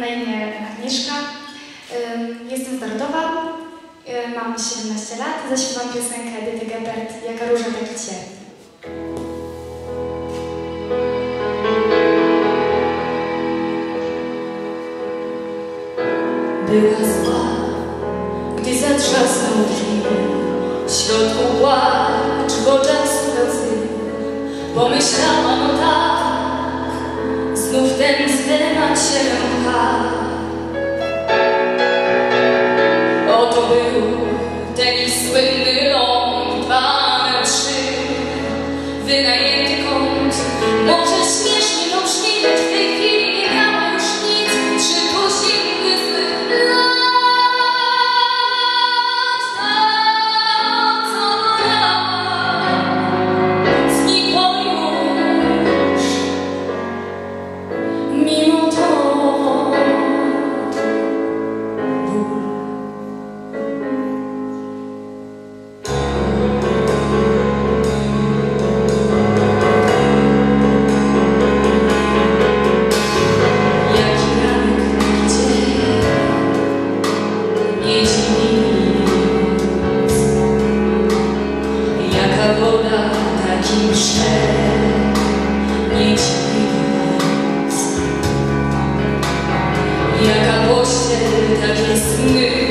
Na imię Agnieszka. Jestem z Narodowa. Mam 17 lat. Zaśpiewam piosenkę Edyty Gebert Jaka róża taki cień. Była zła, gdy zatrzasnął drzwi W środku płacz, w oczach Pomyślałam o tak Znów ten temat się pcha Oto był ten słynny ląd Dwa na trzy Wynajęty kąt. Może śmiesznie to brzmi, Jaka pościel takie sny